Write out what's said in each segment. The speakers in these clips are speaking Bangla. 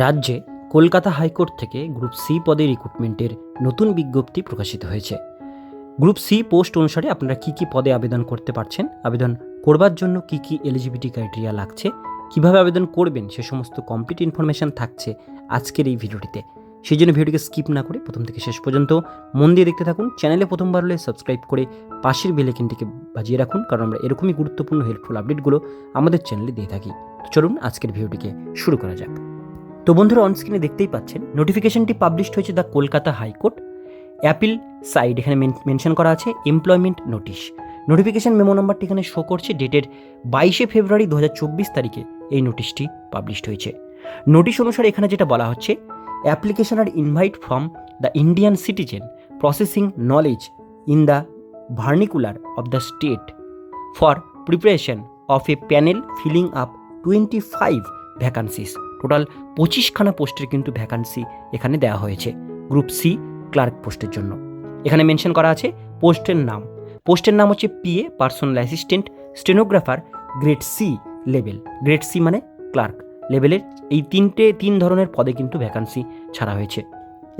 রাজ্যে কলকাতা হাইকোর্ট থেকে গ্রুপ সি পদে রিক্রুটমেন্টের নতুন বিজ্ঞপ্তি প্রকাশিত হয়েছে। গ্রুপ সি পোস্ট অনুসারে আপনারা কী কী পদে আবেদন করতে পারছেন, আবেদন করবার জন্য কী কী এলিজিবিলিটি ক্রাইটেরিয়া লাগছে, কীভাবে আবেদন করবেন, সে সমস্ত কমপ্লিট ইনফরমেশন থাকছে আজকের এই ভিডিওটিতে। সেই জন্য ভিডিওটিকে স্কিপ না করে প্রথম থেকে শেষ পর্যন্ত মন দিয়ে দেখতে থাকুন চ্যানেলে প্রথমবার হলে সাবস্ক্রাইব করে পাশের বেলেকিনটিকে বাজিয়ে রাখুন, কারণ আমরা এরকমই গুরুত্বপূর্ণ হেল্পফুল আপডেটগুলো আমাদের চ্যানেলে দিয়ে থাকি। চলুন আজকের ভিডিওটিকে শুরু করা যাক। তো বন্ধুরা অনস্ক্রিনে দেখতেই পাচ্ছেন নোটিফিকেশনটি পাবলিশড হয়েছে the Kolkata high court appeal side এখানে মেনশন করা আছে এমপ্লয়মেন্ট নোটিশ নোটিফিকেশন মেমো নাম্বারটি এখানে শো করছে ডেটের বাইশে ফেব্রুয়ারি দু হাজার চব্বিশ তারিখে এই নোটিশটি পাবলিশড হয়েছে। নোটিশ অনুসারে এখানে যেটা বলা হচ্ছে application are invite from the Indian citizen processing knowledge in the vernacular of the state for preparation of a panel filling up twenty five vacancies total পঁচিশখানা পোস্টের কিন্তু ভ্যাকান্সি এখানে দেওয়া হয়েছে, গ্রুপ সি ক্লার্ক পোস্টের জন্য। এখানে মেনশন করা আছে পোস্টের নাম। পোস্টের নাম হচ্ছে PA personal assistant, stenographer, grade C level. Grade C মানে ক্লার্ক। লেভেলের এই তিনটে, তিন ধরনের পদে কিন্তু ভ্যাকান্সি ছাড়া হয়েছে।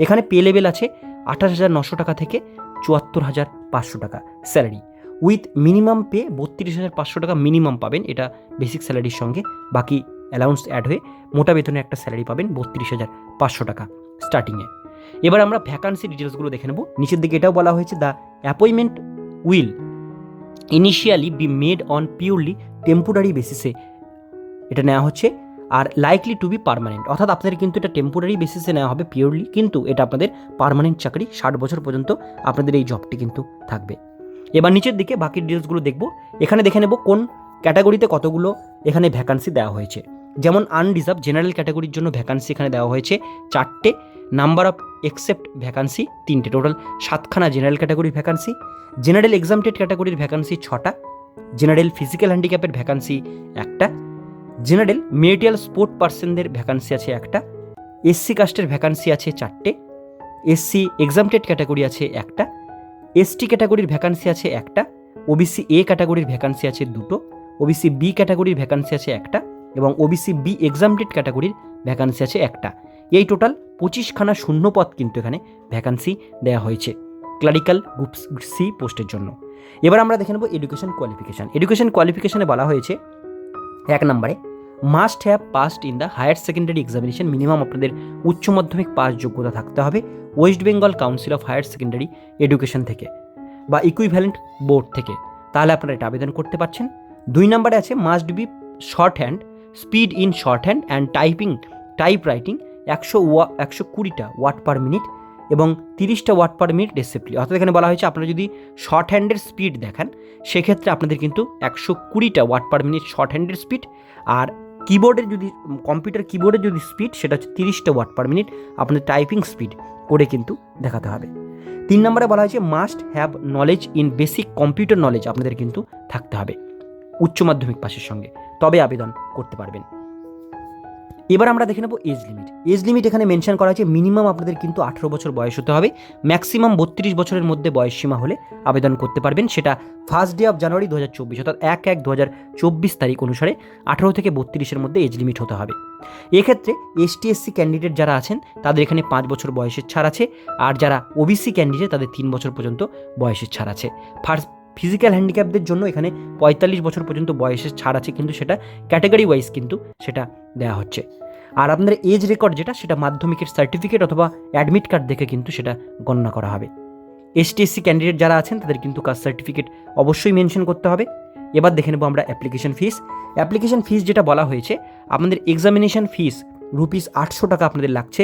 এখানে পে লেভেল আছে আঠাশ হাজার নশো টাকা থেকে চুয়াত্তর হাজার পাঁচশো টাকা স্যালারি। উইথ মিনিমাম পে বত্রিশ হাজার পাঁচশো টাকা মিনিমাম পাবেন, এটা বেসিক স্যালারির সঙ্গে। বাকি অ্যালাউন্স অ্যাড হয়ে মোটা বেতনে একটা স্যালারি পাবেন বত্রিশ হাজার পাঁচশো টাকা স্টার্টিংয়ে। এবার আমরা ভ্যাকান্সি ডিটেলসগুলো দেখে নেব। নিচের দিকে এটাও বলা হয়েছে, the appointment will initially be made on purely temporary বেসিসে। এটা নেওয়া হচ্ছে, আর লাইকলি টু বি পারমানেন্ট। অর্থাৎ আপনাদের কিন্তু এটা টেম্পোরারি বেসিসে নেওয়া হবে পিওরলি কিন্তু এটা আপনাদের পারমানেন্ট চাকরি ষাট বছর পর্যন্ত আপনাদের এই জবটি কিন্তু থাকবে। এবার নিচের দিকে বাকি ডিটেলসগুলো দেখব। এখানে দেখে নেব কোন ক্যাটাগরিতে কতগুলো এখানে ভ্যাকান্সি দেওয়া হয়েছে। যেমন আনরিজার্ভ জেনারেল ক্যাটাগরির জন্য ভ্যাকান্সি এখানে দেওয়া হয়েছে চারটে নাম্বার অফ এক্সেপ্ট ভ্যাকান্সি তিনটে টোটাল সাতখানা জেনারেল ক্যাটাগরির ভ্যাকান্সি জেনারেল এক্সামটেড ক্যাটাগরির ভ্যাকান্সি ছটা জেনারেল ফিজিক্যাল হ্যান্ডিক্যাপের ভ্যাকান্সি একটা জেনারেল মেরিটিয়াল স্পোর্ট পার্সনদের ভ্যাকান্সি আছে একটা এসসি কাস্টের ভ্যাকান্সি আছে চারটে এসসি এক্সামটেড ক্যাটাগরি আছে একটা এসটি ক্যাটাগরির ভ্যাকান্সি আছে একটা ওবিসি এ ক্যাটাগরির ভ্যাকান্সি আছে দুটো ওবিসি বি ক্যাটাগরির ভ্যাকান্সি আছে একটা এবং ওবিসি বি এক্সামটেড ক্যাটাগরির ভ্যাকান্সি আছে একটা। এই টোটাল পঁচিশখানা শূন্যপদ কিন্তু এখানে ভ্যাকান্সি দেওয়া হয়েছে ক্লারিক্যাল গ্রুপ সি পোস্টের জন্য। এবার আমরা দেখে নেব এডুকেশন কোয়ালিফিকেশান এডুকেশন কোয়ালিফিকেশানে বলা হয়েছে, এক নম্বরে must have passed in the higher secondary examination minimum আপনাদের উচ্চ মাধ্যমিক পাস যোগ্যতা থাকতে হবে west Bengal council of higher secondary education থেকে বা ইকুইভ্যালেন্ট বোর্ড থেকে। তাহলে আপনারা এটা আবেদন করতে পারছেন। দুই নম্বরে আছে must be shorthand speed in shorthand and typing, typewriting একশো ওয়া, একশো কুড়িটা ওয়াট পার মিনিট এবং তিরিশটা ওয়াট পার মিনিট ডিসিপ্লি অর্থাৎ এখানে বলা হয়েছে আপনারা যদি শর্ট হ্যান্ডের স্পিড দেখান, সেক্ষেত্রে আপনাদের কিন্তু একশো কুড়িটা ওয়াট পার মিনিট শর্ট হ্যান্ডের স্পিড আর কিবোর্ডের যদি, কম্পিউটার কিবোর্ডের যদি স্পিড, সেটা হচ্ছে তিরিশটা ওয়াট পার মিনিট আপনাদের টাইপিং স্পিড করে কিন্তু দেখাতে হবে। তিন নম্বরে বলা হয়েছে must have knowledge in basic computer knowledge আপনাদের কিন্তু থাকতে হবে। উচ্চ মাধ্যমিক পাশের সঙ্গে। তবে আবেদন করতে পারবেন। এবার আমরা দেখে নেব এজ লিমিট। এজ লিমিট এখানে মেনশন করা আছে, মিনিমাম আপনাদের কিন্তু আঠেরো বছর বয়স হতে হবে। ম্যাক্সিমাম বত্রিশ বছরের মধ্যে বয়স সীমা হলে আবেদন করতে পারবেন। সেটা ফার্স্ট ডে অফ জানুয়ারি দু হাজার চব্বিশ, অর্থাৎ এক এক দু হাজার চব্বিশ তারিখ অনুসারে আঠেরো থেকে বত্রিশের মধ্যে এজ লিমিট হতে হবে। এক্ষেত্রে এসটি এসসি ক্যান্ডিডেট যারা আছেন, তাদের এখানে পাঁচ বছর বয়সের ছাড় আছে। আর যারা ওবিসি ক্যান্ডিডেট তাদের তিন বছর পর্যন্ত বয়সের ছাড় আছে। ফার্স্ট ফিজিক্যাল হ্যান্ডিক্যাপদের জন্য এখানে পঁয়তাল্লিশ বছর পর্যন্ত বয়সের ছাড় আছে, কিন্তু সেটা ক্যাটাগরি ওয়াইজ কিন্তু সেটা দেওয়া হচ্ছে। আর আপনাদের এজ রেকর্ড যেটা, সেটা মাধ্যমিকের সার্টিফিকেট অথবা অ্যাডমিট কার্ড দেখে কিন্তু সেটা গণনা করা হবে। এসটি এসসি ক্যান্ডিডেট যারা আছেন, তাদের কিন্তু কাস্ট সার্টিফিকেট অবশ্যই মেনশন করতে হবে। এবার দেখে নেব আমরা অ্যাপ্লিকেশন ফিস। অ্যাপ্লিকেশন ফিস যেটা বলা হয়েছে, আপনাদের এক্সামিনেশন ফিস রুপিস আটশো টাকা আপনাদের লাগছে।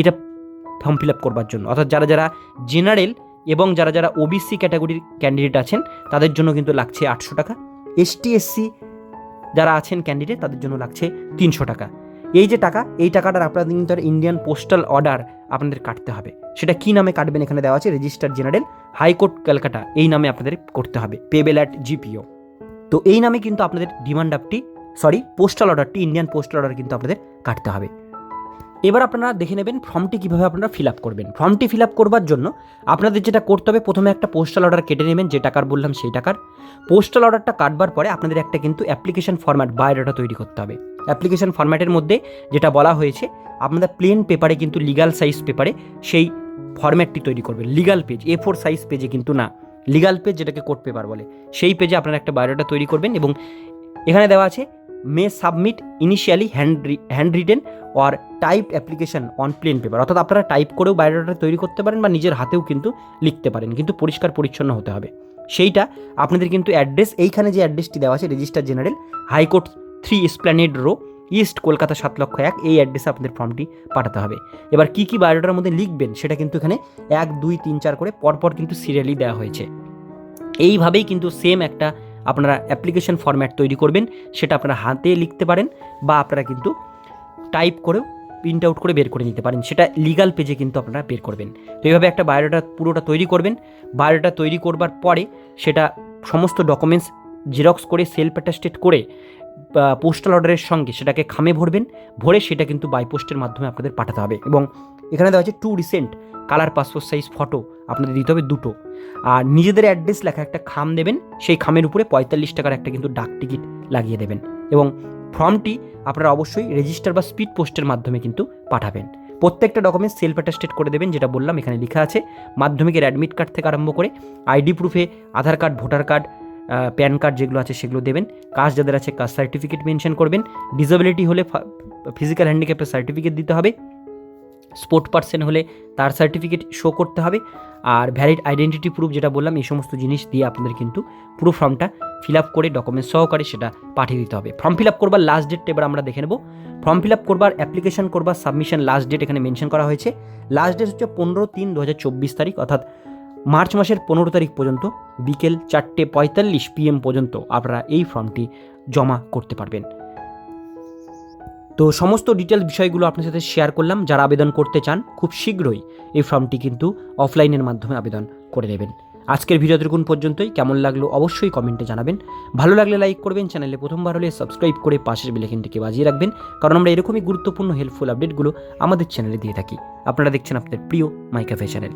এটা ফর্ম ফিল আপ করবার জন্য। অর্থাৎ যারা যারা জেনারেল এবং যারা যারা ওবিসি ক্যাটাগরির ক্যান্ডিডেট আছেন, তাদের জন্য কিন্তু লাগছে আটশো টাকা। এসটি এসসি যারা আছেন ক্যান্ডিডেট তাদের জন্য লাগছে তিনশো টাকা। এই যে টাকা, এই টাকাটার আপনাদের কিন্তু ইন্ডিয়ান পোস্টাল অর্ডার আপনাদের কাটতে হবে। সেটা কি নামে কাটবেন এখানে দেওয়া আছে? রেজিস্টার জেনারেল হাইকোর্ট ক্যালকাটা এই নামে আপনাদের করতে হবে। পেবেল অ্যাট জিপিও তো এই নামে কিন্তু আপনাদের ডিমান্ড আপটি সরি পোস্টাল অর্ডারটি ইন্ডিয়ান পোস্টাল অর্ডার কিন্তু আপনাদের কাটতে হবে। এবার আপনারা দেখে নেবেন ফর্মটি কীভাবে আপনারা ফিল আপ করবেন। ফর্মটি ফিল আপ করবার জন্য আপনাদের যেটা করতে হবে, প্রথমে একটা পোস্টাল অর্ডার কেটে নেবেন, যে টাকার বললাম সেই টাকার। পোস্টাল অর্ডারটা কাটবার পরে আপনাদের একটা কিন্তু অ্যাপ্লিকেশন ফর্ম্যাট বায়োডাটা তৈরি করতে হবে। অ্যাপ্লিকেশন ফর্ম্যাটের মধ্যে যেটা বলা হয়েছে, আপনারা প্লেন পেপারে কিন্তু লিগাল সাইজ পেপারে সেই ফর্ম্যাটটি তৈরি করবেন। Legal page A four size পেজে কিন্তু না। লিগাল পেজ যেটাকে কোর্ট পেপার বলে, সেই পেজে আপনারা একটা বায়োডাটা তৈরি করবেন এবং এখানে দেওয়া আছে may submit initially hand handwritten or type application on plain paper অর্থাৎ আপনারা টাইপ করেও বায়োডাটা তৈরি করতে পারেন বা নিজের হাতেও কিন্তু লিখতে পারেন, কিন্তু পরিষ্কার পরিচ্ছন্ন হতে হবে। সেইটা আপনাদের কিন্তু অ্যাড্রেস এইখানে যে অ্যাড্রেসটি দেওয়া আছে register general high court three Esplanade Row East Kolkata সাত লক্ষ এক, এই অ্যাড্রেসে আপনাদের ফর্মটি পাঠাতে হবে। এবার কী কী বায়োডাটার মধ্যে লিখবেন, সেটা কিন্তু এখানে এক, দুই, তিন, চার করে পরপর কিন্তু সিরিয়ালি দেওয়া হয়েছে। এইভাবেই কিন্তু সেম একটা আপনারা অ্যাপ্লিকেশন ফরম্যাট তৈরি করবেন, সেটা আপনারা হাতে লিখতে পারেন বা আপনারা কিন্তু টাইপ করেও প্রিন্ট আউট করে বের করে নিতে পারেন। সেটা লিগাল পেজে কিন্তু আপনারা বের করবেন। তো এইভাবে একটা বায়োডাটা পুরোটা তৈরি করবেন। বায়োডাটা তৈরি করবার পরে সেটা সমস্ত ডকুমেন্টস জেরক্স করে সেলফ অ্যাটাস্টেড করে পোস্টাল অর্ডারের সঙ্গে সেটাকে খামে ভরবেন। ভরে সেটা কিন্তু বাই পোস্টের মাধ্যমে আপনাদের পাঠাতে হবে। এবং এখানে দেওয়া আছে two recent colour passport size photo আপনাদের দিতে হবে দুটো। আর নিজেদের অ্যাড্রেস লেখা, একটা খাম দেবেন, সেই খামের উপরে পঁয়তাল্লিশ টাকার একটা কিন্তু ডাক টিকিট লাগিয়ে দেবেন। এবং ফর্মটি আপনারা অবশ্যই রেজিস্টার বা স্পিড পোস্টের মাধ্যমে কিন্তু পাঠাবেন। প্রত্যেকটা ডকুমেন্ট সেলফ অ্যাটাস্টেড করে দেবেন, যেটা বললাম, এখানে লেখা আছে। মাধ্যমিকের অ্যাডমিট কার্ড থেকে আরম্ভ করে ID প্রুফে Aadhaar card voter card PAN card যেগুলো আছে সেগুলো দেবেন। কাস্ট যাদের আছে কাস্ট সার্টিফিকেট মেনশন করবেন। ডিসেবিলিটি হলে ফিজিক্যাল হ্যান্ডিক্যাপের সার্টিফিকেট দিতে হবে। স্পোর্ট পার্সন হলে তার সার্টিফিকেট শো করতে হবে। আর ভ্যালিড আইডেন্টিটি প্রুফ যেটা বললাম, এই সমস্ত জিনিস দিয়ে আপনাদের কিন্তু পুরো ফর্মটা ফিল আপ করে ডকুমেন্ট সহকারে সেটা পাঠিয়ে দিতে হবে। ফর্ম ফিল আপ করবার লাস্ট ডেটটা এবার আমরা দেখে নেব। ফর্ম ফিল আপ করবার অ্যাপ্লিকেশন করবার সাবমিশন লাস্ট ডেট এখানে মেনশন করা হয়েছে। লাস্ট ডেট হচ্ছে পনেরো তিন দু তারিখ, অর্থাৎ মার্চ মাসের পনেরো তারিখ পর্যন্ত, বিকেল চারটে পঁয়তাল্লিশ পিএম পর্যন্ত আপনারা এই ফর্মটি জমা করতে পারবেন। তো সমস্ত ডিটেলস বিষয়গুলো আপনার সাথে শেয়ার করলাম। যারা আবেদন করতে চান, খুব শীঘ্রই এই ফর্মটি কিন্তু অফলাইনের মাধ্যমে আবেদন করে দেবেন আজকের ভিডিও দেখুন পর্যন্তই। কেমন লাগল অবশ্যই কমেন্টে জানাবেন। ভালো লাগলে লাইক করবেন চ্যানেলে প্রথমবার হলে সাবস্ক্রাইব করে পাশের বেলেকেনটিকে বাজিয়ে রাখবেন। কারণ আমরা এরকমই গুরুত্বপূর্ণ হেল্পফুল আপডেটগুলো আমাদের চ্যানেলে দিয়ে থাকি। আপনারা দেখছেন আপনাদের প্রিয় মাই ক্যাফে চ্যানেল